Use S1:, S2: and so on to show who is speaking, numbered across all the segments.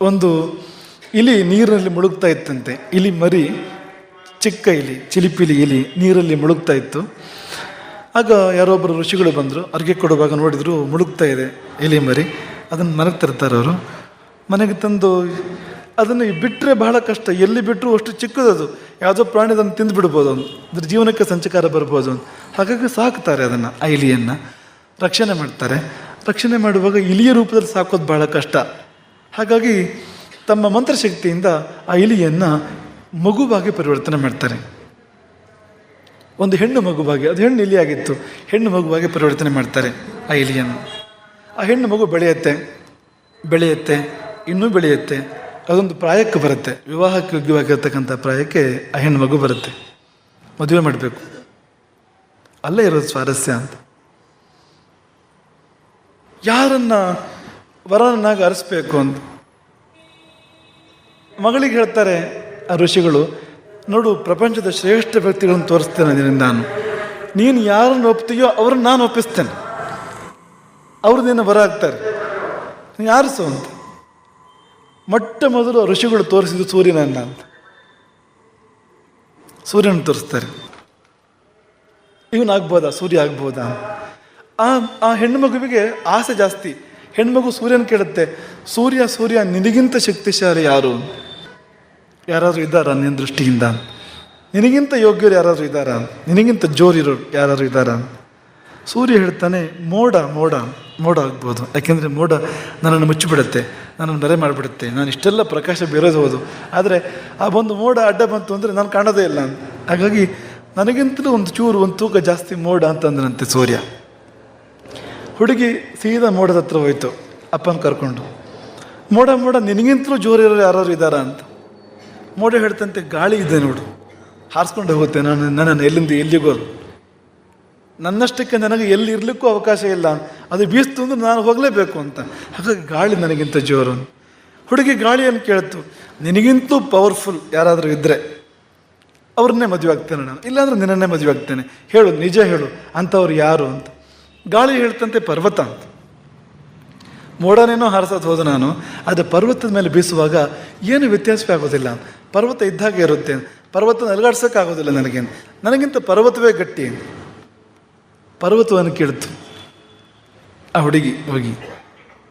S1: ಒಂದು ಇಲಿ ನೀರಿನಲ್ಲಿ ಮುಳುಗ್ತಾ ಇತ್ತಂತೆ. ಇಲಿ ಮರಿ, ಚಿಕ್ಕ ಇಲಿ, ಚಿಲಿಪಿಲಿ ಇಲಿ ನೀರಲ್ಲಿ ಮುಳುಗ್ತಾ ಇತ್ತು. ಆಗ ಯಾರೊಬ್ಬರು ಋಷಿಗಳು ಬಂದರು, ಅರ್ಗೆ ಕೊಡುವಾಗ ನೋಡಿದ್ರು ಮುಳುಗ್ತಾ ಇದೆ ಇಲಿ ಮರಿ. ಅದನ್ನು ಮನೆಗೆ ತರ್ತಾರೆ ಅವರು. ಮನೆಗೆ ತಂದು ಅದನ್ನು ಬಿಟ್ಟರೆ ಬಹಳ ಕಷ್ಟ. ಎಲ್ಲಿ ಬಿಟ್ಟರು ಅಷ್ಟು ಚಿಕ್ಕದದು. ಯಾವುದೋ ಪ್ರಾಣಿ ಅದನ್ನು ತಿಂದು ಬಿಡ್ಬೋದು ಅಂತ ಅದ್ರ ಜೀವನಕ್ಕೆ ಸಂಚಕಾರ ಬರ್ಬೋದು ಅಂತ ಹಾಗಾಗಿ ಸಾಕ್ತಾರೆ ಅದನ್ನು, ಆ ಇಲಿಯನ್ನು. ರಕ್ಷಣೆ ಮಾಡ್ತಾರೆ. ರಕ್ಷಣೆ ಮಾಡುವಾಗ ಇಲಿಯ ರೂಪದಲ್ಲಿ ಸಾಕೋದು ಬಹಳ ಕಷ್ಟ. ಹಾಗಾಗಿ ತಮ್ಮ ಮಂತ್ರಶಕ್ತಿಯಿಂದ ಆ ಇಲಿಯನ್ನು ಮಗುವಾಗಿ ಪರಿವರ್ತನೆ ಮಾಡ್ತಾರೆ. ಒಂದು ಹೆಣ್ಣು ಮಗುವಾಗಿ, ಅದು ಹೆಣ್ಣು ಇಲಿಯಾಗಿತ್ತು, ಹೆಣ್ಣು ಮಗುವಾಗಿ ಪರಿವರ್ತನೆ ಮಾಡ್ತಾರೆ ಆ ಇಲಿಯನ್ನು. ಆ ಹೆಣ್ಣು ಮಗು ಬೆಳೆಯುತ್ತೆ ಬೆಳೆಯುತ್ತೆ, ಇನ್ನೂ ಬೆಳೆಯುತ್ತೆ, ಅದೊಂದು ಪ್ರಾಯಕ್ಕೆ ಬರುತ್ತೆ, ವಿವಾಹಕ್ಕೆ ಯೋಗ್ಯವಾಗಿರ್ತಕ್ಕಂಥ ಪ್ರಾಯಕ್ಕೆ ಆ ಹೆಣ್ಣು ಮಗು ಬರುತ್ತೆ. ಮದುವೆ ಮಾಡಬೇಕು. ಅಲ್ಲೇ ಇರೋದು ಸ್ವಾರಸ್ಯ ಅಂತ. ಯಾರನ್ನ ವರನನ್ನಾಗಿ ಅರಿಸ್ಬೇಕು ಅಂತ. ಮಗಳಿಗೆ ಹೇಳ್ತಾರೆ ಆ ಋಷಿಗಳು, ನೋಡು, ಪ್ರಪಂಚದ ಶ್ರೇಷ್ಠ ವ್ಯಕ್ತಿಗಳನ್ನು ತೋರಿಸ್ತೇನೆ ನಿನಗೆ ನಾನು. ನೀನು ಯಾರನ್ನು ಒಪ್ತೀಯೋ ಅವ್ರನ್ನ ನಾನು ಒಪ್ಪಿಸ್ತೇನೆ. ಅವರು ನಿನ್ನ ಬರ ಆಗ್ತಾರೆ. ನೀನು ಯಾರಿಸು ಅಂತ. ಮೊಟ್ಟ ಮೊದಲು ಋಷಿಗಳು ತೋರಿಸಿದ್ದು ಸೂರ್ಯನನ್ನ ಅಂತ. ಸೂರ್ಯನ ತೋರಿಸ್ತಾರೆ. ಇವನಾಗ್ಬೋದಾ? ಸೂರ್ಯ ಆಗ್ಬೋದಾ? ಆ ಆ ಹೆಣ್ಣು ಮಗುವಿಗೆ ಆಸೆ ಜಾಸ್ತಿ. ಹೆಣ್ಮಗು ಸೂರ್ಯನ ಕೇಳುತ್ತೆ, ಸೂರ್ಯ ಸೂರ್ಯ, ನಿನಗಿಂತ ಶಕ್ತಿಶಾಲಿ ಯಾರು? ಯಾರಾದರೂ ಇದ್ದಾರಾ ನಿನ್ನ ದೃಷ್ಟಿಯಿಂದ? ನಿನಗಿಂತ ಯೋಗ್ಯರು ಯಾರಾದರೂ ಇದ್ದಾರಾ? ನಿನಗಿಂತ ಜೋರಿರೋರು ಯಾರಾದರೂ ಇದ್ದಾರಾ? ಸೂರ್ಯ ಹೇಳ್ತಾನೆ, ಮೋಡ ಮೋಡ ಮೋಡ ಆಗ್ಬೋದು. ಯಾಕೆಂದರೆ ಮೋಡ ನನ್ನನ್ನು ಮುಚ್ಚಿಬಿಡುತ್ತೆ, ನನ್ನನ್ನು ಮರೆ ಮಾಡಿಬಿಡುತ್ತೆ. ನಾನು ಇಷ್ಟೆಲ್ಲ ಪ್ರಕಾಶ ಬೀರೋದು ಹೋದು. ಆದರೆ ಆ ಒಂದು ಮೋಡ ಅಡ್ಡ ಬಂತು ಅಂದರೆ ನಾನು ಕಾಣೋದೇ ಇಲ್ಲ. ಹಾಗಾಗಿ ನನಗಿಂತಲೂ ಒಂದು ಚೂರು, ಒಂದು ತೂಕ ಜಾಸ್ತಿ ಮೋಡ ಅಂತಂದ್ರಂತೆ ಸೂರ್ಯ. ಹುಡುಗಿ ಸೀದಾ ಮೋಡದ ಹತ್ರ ಹೋಯ್ತು. ಅಪ್ಪನ ಕರ್ಕೊಂಡು, ಮೋಡ ಮೋಡ, ನಿನಗಿಂತಲೂ ಜೋರಿರೋರು ಯಾರಾದ್ರು ಇದ್ದಾರಾ ಅಂತ. ಮೋಡ ಹೇಳ್ತಂತೆ, ಗಾಳಿ ಇದೆ ನೋಡು. ಹಾರಿಸ್ಕೊಂಡು ಹೋಗುತ್ತೆ. ನಾನು ನನ್ನನ್ನು ಎಲ್ಲಿಂದ ಎಲ್ಲಿಗೋ. ನನ್ನಷ್ಟಕ್ಕೆ ನನಗೆ ಎಲ್ಲಿ ಇರಲಿಕ್ಕೂ ಅವಕಾಶ ಇಲ್ಲ. ಅದು ಬೀಸ್ತು ಅಂದ್ರೆ ನಾನು ಹೋಗಲೇಬೇಕು ಅಂತ. ಹಾಗಾಗಿ ಗಾಳಿ ನನಗಿಂತ ಜೋರು. ಹುಡುಗಿ ಗಾಳಿಯನ್ನು ಕೇಳ್ತು ನಿನಗಿಂತೂ ಪವರ್ಫುಲ್ ಯಾರಾದರೂ ಇದ್ದರೆ ಅವ್ರನ್ನೇ ಮದುವೆ ಆಗ್ತೇನೆ ನಾನು. ಇಲ್ಲಾಂದ್ರೆ ನಿನ್ನನ್ನೇ ಮದುವೆ ಆಗ್ತೇನೆ. ಹೇಳು, ನಿಜ ಹೇಳು, ಅಂಥವ್ರು ಯಾರು ಅಂತ. ಗಾಳಿ ಹೇಳ್ತಂತೆ ಪರ್ವತ ಅಂತ. ಮೋಡನೇನೋ ಹಾರಿಸೋದು ಹೋದ ನಾನು, ಅದು ಪರ್ವತದ ಮೇಲೆ ಬೀಸುವಾಗ ಏನು ವ್ಯತ್ಯಾಸವೇ ಆಗೋದಿಲ್ಲ. ಪರ್ವತ ಇದ್ದಾಗೆ ಇರುತ್ತೆ. ಪರ್ವತ ನಲಗಾಡ್ಸೋಕ್ಕಾಗೋದಿಲ್ಲ ನನಗೆ. ನನಗಿಂತ ಪರ್ವತವೇ ಗಟ್ಟಿ. ಪರ್ವತವನ್ನು ಕೇಳ್ತು. ಆ ಹುಡುಗಿ ಹೋಗಿ,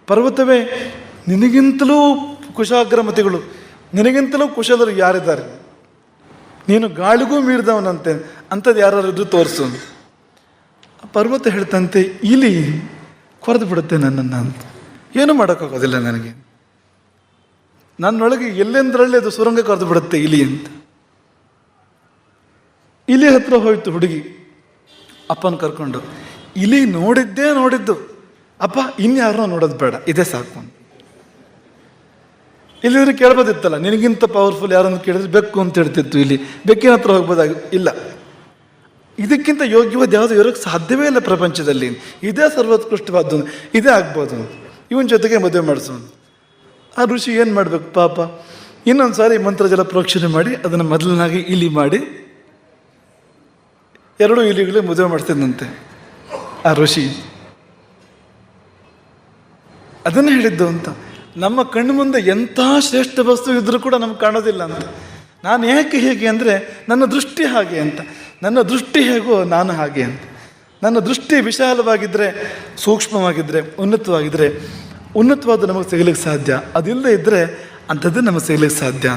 S1: ಪರ್ವತವೇ, ನಿನಗಿಂತಲೂ ಕುಶಾಗ್ರಮತಿಗಳು. ನಿನಗಿಂತಲೂ ಕುಶಲರು ಯಾರಿದ್ದಾರೆ? ನೀನು ಗಾಳಿಗೂ ಮೀರಿದವನಂತೆ. ಅಂಥದ್ದು ಯಾರಾದ್ರೂ ತೋರಿಸು. ಪರ್ವತ ಹೇಳ್ತಂತೆ, ಇಲಿ ಕೊರೆದು ಬಿಡುತ್ತೆ ನನ್ನನ್ನು ಅಂತ. ಏನೂ ಮಾಡೋಕ್ಕಾಗೋದಿಲ್ಲ ನನಗೆ. ನನ್ನೊಳಗೆ ಎಲ್ಲೆಂದರಲ್ಲಿ ಅದು ಸುರಂಗ ಕೊರೆದು ಬಿಡುತ್ತೆ ಇಲಿ ಅಂತ. ಇಲಿ ಹತ್ರ ಹೋಯ್ತು ಹುಡುಗಿ, ಅಪ್ಪನ ಕರ್ಕೊಂಡು. ಇಲಿ ನೋಡಿದ್ದೇ ನೋಡಿದ್ದು. ಅಪ್ಪ ಇನ್ಯಾರನ್ನೋ ನೋಡೋದು ಬೇಡ. ಇದೇ ಸಾಕು ಅಂತ. ಕೇಳ್ಬೋದಿತ್ತಲ್ಲ, ನಿನಗಿಂತ ಪವರ್ಫುಲ್ ಯಾರನ್ನು ಕೇಳಿದ್ರೆ ಬೆಕ್ಕು ಅಂತ ಹೇಳ್ತಿತ್ತು ಇಲ್ಲಿ. ಬೆಕ್ಕಿನ ಹತ್ರ ಹೋಗ್ಬೋದಾಗ ಇಲ್ಲ. ಇದಕ್ಕಿಂತ ಯೋಗ್ಯವಾದ ಯಾವುದು ಇರೋಕ್ಕೆ ಸಾಧ್ಯವೇ ಇಲ್ಲ ಪ್ರಪಂಚದಲ್ಲಿ. ಇದೇ ಸರ್ವೋತ್ಕೃಷ್ಟವಾದ್ದು. ಇದೇ ಆಗ್ಬೋದು. ಇವನ ಜೊತೆಗೆ ಮದುವೆ ಮಾಡಿಸೋನು ಆ ಋಷಿ ಏನು ಮಾಡಬೇಕು ಪಾಪ? ಇನ್ನೊಂದು ಸಾರಿ ಮಂತ್ರಜಲ ಪ್ರೋಕ್ಷಣೆ ಮಾಡಿ, ಅದನ್ನು ಮೊದಲನಾಗಿ ಇಲಿ ಮಾಡಿ, ಎರಡೂ ಇಲಿಗಳು ಮದುವೆ ಮಾಡ್ತಿದ್ದಂತೆ ಆ ಋಷಿ. ಅದನ್ನು ಹೇಳಿದ್ದು ಅಂತ. ನಮ್ಮ ಕಣ್ಣು ಮುಂದೆ ಎಂಥ ಶ್ರೇಷ್ಠ ವಸ್ತು ಇದ್ರೂ ಕೂಡ ನಮ್ಗೆ ಕಾಣೋದಿಲ್ಲ ಅಂತ. ನಾನು ಯಾಕೆ ಹೇಗೆ ಅಂದರೆ ನನ್ನ ದೃಷ್ಟಿ ಹಾಗೆ ಅಂತ. ನನ್ನ ದೃಷ್ಟಿ ಹೇಗೋ ನಾನು ಹಾಗೆ ಅಂತ. ನನ್ನ ದೃಷ್ಟಿ ವಿಶಾಲವಾಗಿದ್ದರೆ ಸೂಕ್ಷ್ಮವಾಗಿದ್ದರೆ ಉನ್ನತವಾಗಿದ್ದರೆ ಉನ್ನತವಾದ ನಮಗೆ ಸಿಗಲಿಕ್ಕೆ ಸಾಧ್ಯ. ಅದಿಲ್ಲದೆ ಇದ್ದರೆ ಅಂಥದ್ದು ನಮಗೆ ಸಿಗಲಿಕ್ಕೆ ಸಾಧ್ಯ.